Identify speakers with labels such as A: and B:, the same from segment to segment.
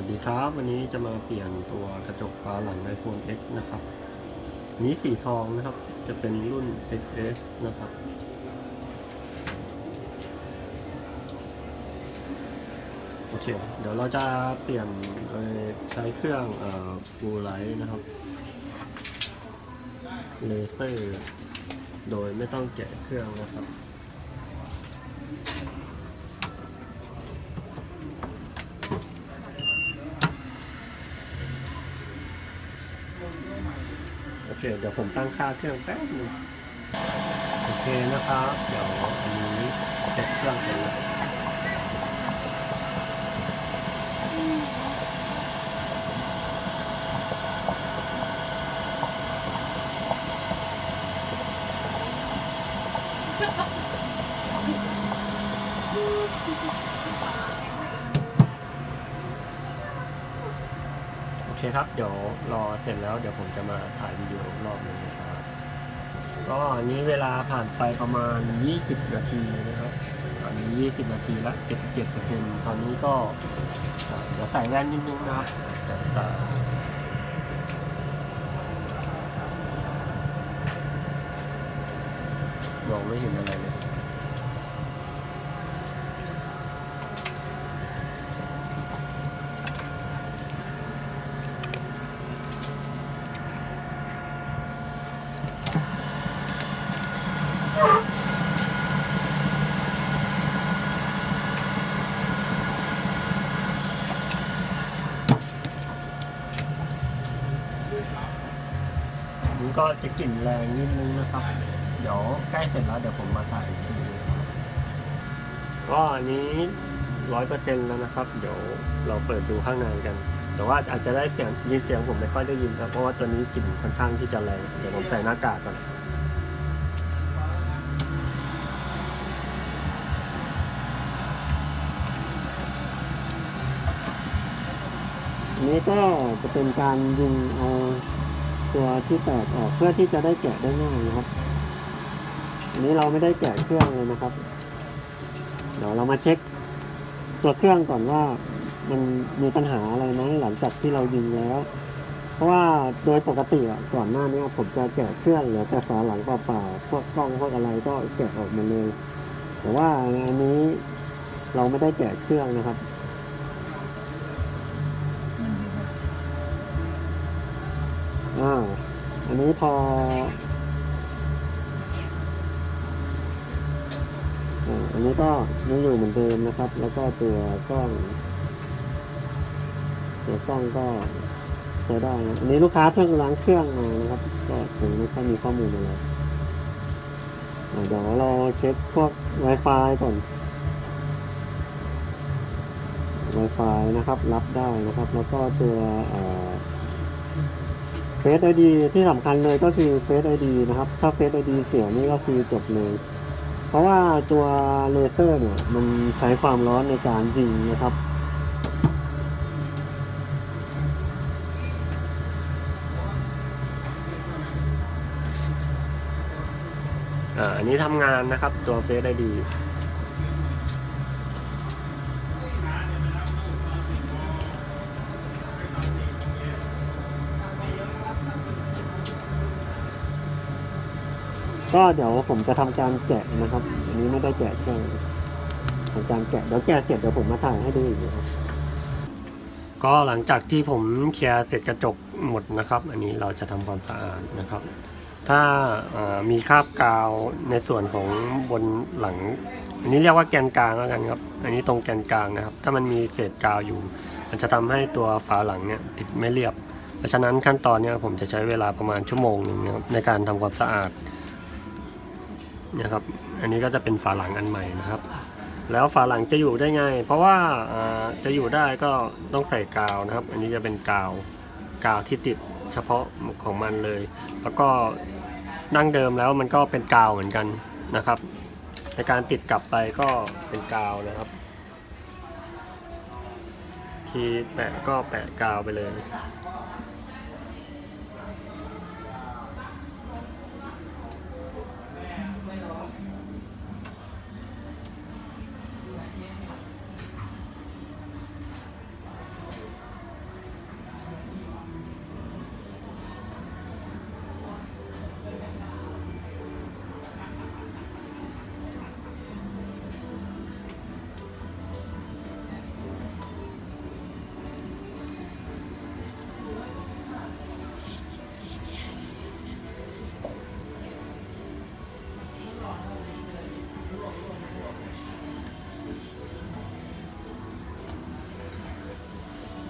A: วัสดีครับ วันนี้จะมาเปลี่ยนตัวกระจกฝาหลัง iPhone X นะครับนี้สีทองนะครับ จะเป็นรุ่น XS นะครับ โอเค เดี๋ยวเราจะเปลี่ยนโดยใช้เครื่องเอ่อ Blue Light นะครับ เลเซอร์ โดยไม่ต้องแกะเครื่องนะครับ โอเค เดี๋ยวผมตั้งค่าเครื่องแป๊บนึงโอเคนะครับ เดี๋ยวอันนี้เซ็ตเครื่องเสร็จแล้วโอ เคครับ เดี๋ยวรอเสร็จแล้วเดี๋ยวผมจะมาถ่ายวิดีโออีกรอบหนึงนะครับก็อันนี้เวลาผ่านไปประมาณ 20 นาทีนะครับตอนนี้ 20 นาทีละ 77%ตอนนี้ก็อ่าเดี๋ยวใส่แว่นนิดนึงนะครับมองไม่เห็นอะไรเลย ก็จะกลิ่นแรงนิดนึงนะครับ เดี๋ยวใกล้เสร็จแล้วเดี๋ยวผมมาถ่ายอีกทีก็อันนี้ร้อยเปอร์เซ็นต์แล้วนะครับ เดี๋ยวเราเปิดดูข้างในกัน แต่ว่าอาจจะได้เสียงยินเสียงผมไม่ค่อยได้ยินครับเพราะว่าตัวนี้กลิ่นค่อนข้างที่จะแรงเดี๋ยวผมใส่หน้ากากก่อนนนี้ก็จะเป็นการยิงเอา ตัวที่แตกออกเพื่อที่จะได้แกะได้ง่ายนะครับ อันนี้เราไม่ได้แกะเครื่องเลยนะครับ เดี๋ยวเรามาเช็ค ตัวเครื่องก่อนว่ามันมีปัญหาอะไรไหมหลังจากที่เรายิงแล้ว เพราะว่าโดยปกติอะก่อนหน้านี้ผมจะแกะเครื่องหลือแต่ฝาหลังเปล่าๆพวกกล้องพวกอะไรก็แกะออกมาเลย แต่ว่าอันนี้เราไม่ได้แกะเครื่องนะครับ อ่า อันนี้พออ่าอันนี้ก็ยังอยู่เหมือนเดิมนะครับ แล้วก็ตัวกล้อง ตัวกล้องก็ใช้ได้นะอันนี้ลูกค้าเพิ่งล้างเครื่องมานะครับ ก็ยังไม่ค่อยมีข้อมูลอะไรเดี๋ยวเราเช็คพวก Wi-Fi ก่อน Wi-Fi นะครับ รับได้นะครับ แล้วก็ตัวเอ่อ เฟซไอดีที่สำคัญเลยก็คือเฟซไอดีนะครับ ถ้าเฟซไอดีเสียนี่ก็คือจบเลย เพราะว่าตัวเลเซอร์เนี่ยมันใช้ความร้อนในการยิงนะครับอ่าอันนี้ทำงานนะครับตัวเฟซไอดี ก็เดี๋ยวผมจะทำการแกะนะครับ อันนี้ไม่ได้แกะเครื่องทำการแกะเดี๋ยวแกะเสร็จเดี๋ยวผมมาถ่ายให้ดูอีกนะครับก็หลังจากที่ผมเคลียร์เสร็จกระจกหมดนะครับ อันนี้เราจะทำความสะอาดนะครับ ถ้ามีคราบกาวในส่วนของบนหลัง อันนี้เรียกว่าแกนกลางแล้วกันครับ อันนี้ตรงแกนกลางนะครับ ถ้ามันมีเศษกาวอยู่ มันจะทำให้ตัวฝาหลังเนี่ยติดไม่เรียบ เพราะฉะนั้นขั้นตอนเนี้ผมจะใช้เวลาประมาณชั่วโมงหนึ่งนะครับในการทำความสะอาด เนี่ยครับ อันนี้ก็จะเป็นฝาหลังอันใหม่นะครับ แล้วฝาหลังจะอยู่ได้ไง เพราะว่าอ่าจะอยู่ได้ก็ต้องใส่กาวนะครับ อันนี้จะเป็นกาวกาวที่ติดเฉพาะของมันเลย แล้วก็ดั้งเดิมแล้วมันก็เป็นกาวเหมือนกันนะครับ ในการติดกลับไปก็เป็นกาวนะครับ ทีแปะก็แปะกาวไปเลย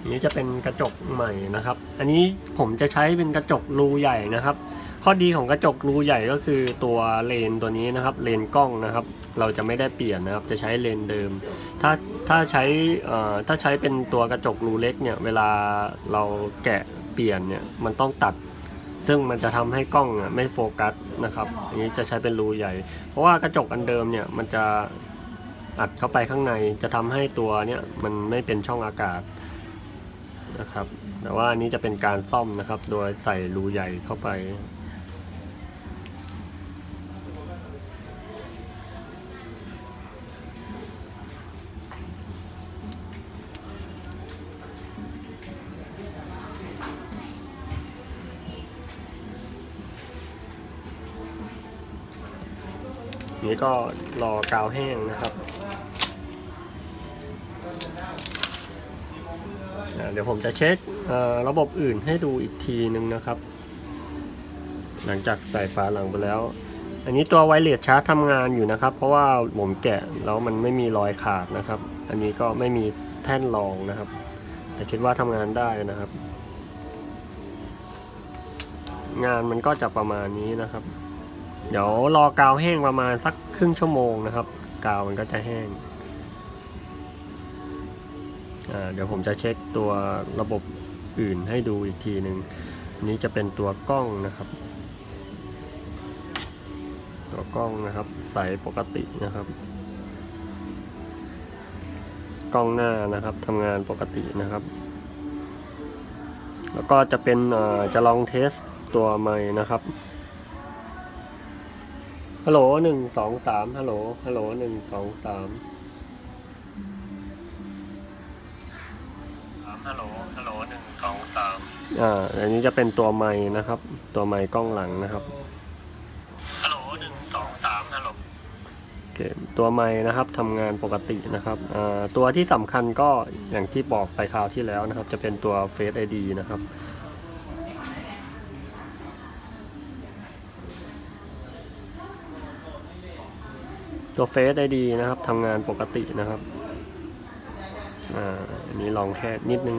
A: นนี้จะเป็นกระจกใหม่นะครับ อันนี้ผมจะใช้เป็นกระจกรูใหญ่นะครับ ข้อดีของกระจกรูใหญ่ก็คือตัวเลนตัวนี้นะครับ เลนกล้องนะครับ เราจะไม่ได้เปลี่ยนนะครับ จะใช้เลนเดิม ถ้าถ้าใช้เอ่อถ้าใช้เป็นตัวกระจกรูเล็กเนี่ย เวลาเราแกะเปลี่ยนเนี่ย มันต้องตัดซึ่งมันจะทำให้กล้องอะไม่โฟกัสนะครับ อันนี้จะใช้เป็นรูใหญ่ เพราะว่ากระจกอันเดิมเนี่ยมันจะอัดเข้าไปข้างในจะทำให้ตัวเนี่ยมันไม่เป็นช่องอากาศ นะครับ แต่ว่าอันนี้จะเป็นการซ่อมนะครับ โดยใส่รูใหญ่เข้าไป นี่ก็รอกาวแห้งนะครับ ดี๋ยวผมจะเช็คระบบอื่นให้ดูอีกทีนึงนะครับ หลังจากใส่ฝาหลังไปแล้ว อันนี้ตัวไวเลสชาร์จทำงานอยู่นะครับ เพราะว่าผมแกะแล้วมันไม่มีรอยขาดนะครับ อันนี้ก็ไม่มีแท่นรองนะครับ แต่คิดว่าทำงานได้นะครับ งานมันก็จะประมาณนี้นะครับ เดี๋ยวรอกาวแห้งประมาณสักครึ่งชั่วโมงนะครับ กาวมันก็จะแห้ง เดี๋ยวผมจะเช็คตัวระบบอื่นให้ดูอีกทีหนึ่งนี้จะเป็นตัวกล้องนะครับ ตัวกล้องนะครับ ใสปกตินะครับ กล้องหน้านะครับทำงานปกตินะครับ แล้วก็จะเป็นจะลองเทสตัวไม้นะครับฮัลโหลหนึ่งสองสามฮัลโหลฮัลโหลหนึ่งสองสาม ฮัลโหล ฮัลโหลหนึ่งสองสามอ่า อันนี้จะเป็นตัวไม้นะครับ ตัวไม้กล้องหลังนะครับ ฮัลโหลหนึ่งสองสามฮัลโหลโอเคตัวไม้นะครับทำงานปกตินะครับ อ่า ตัวที่สำคัญก็อย่างที่บอกไปคราวที่แล้วนะครับ จะเป็นตัว Face ID นะครับตัวเฟซได้ดีนะครับทำงานปกตินะครับ อันนี้ลองแค่นิดนึง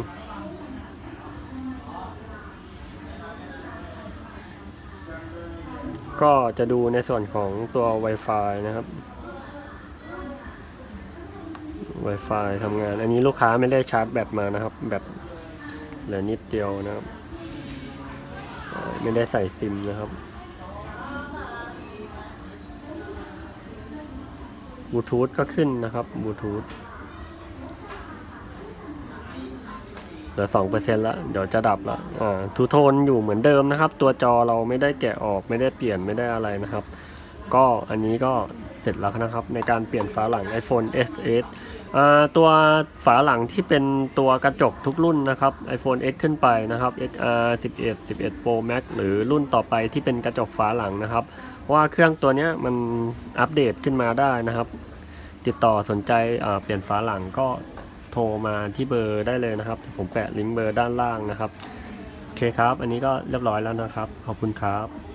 A: ก็จะดูในส่วนของตัว Wi-Fi นะครับ Wi-Fi ทำงาน อันนี้ลูกค้าไม่ได้ชาร์จแบตมานะครับ แบตเหลือนิดเดียวนะครับ ไม่ได้ใส่ซิมนะครับบลูทูธก็ขึ้นนะครับบลูทูธเห ลือสองเปอร์เซ็นต์ละเดี๋ยวจะดับละอ่าทูโทนอยู่เหมือนเดิมนะครับ ตัวจอเราไม่ได้แกะออกไม่ได้เปลี่ยนไม่ได้อะไรนะครับ ก็อันนี้ก็เสร็จแล้วนะครับ ในการเปลี่ยนฝาหลัง iPhone SS อ่าตัวฝาหลังที่เป็นตัวกระจกทุกรุ่นนะครับ iPhone X ขึ้นไปนะครับ XR 11 11 Pro Max หรือรุ่นต่อไปที่เป็นกระจกฝาหลังนะครับ ว่าเครื่องตัวนี้มันอัปเดตขึ้นมาได้นะครับ ติดต่อสนใจเปลี่ยนฝาหลังก็ โทรมาที่เบอร์ได้เลยนะครับ ผมแปะลิงก์เบอร์ด้านล่างนะครับ โอเคครับ อันนี้ก็เรียบร้อยแล้วนะครับ ขอบคุณครับ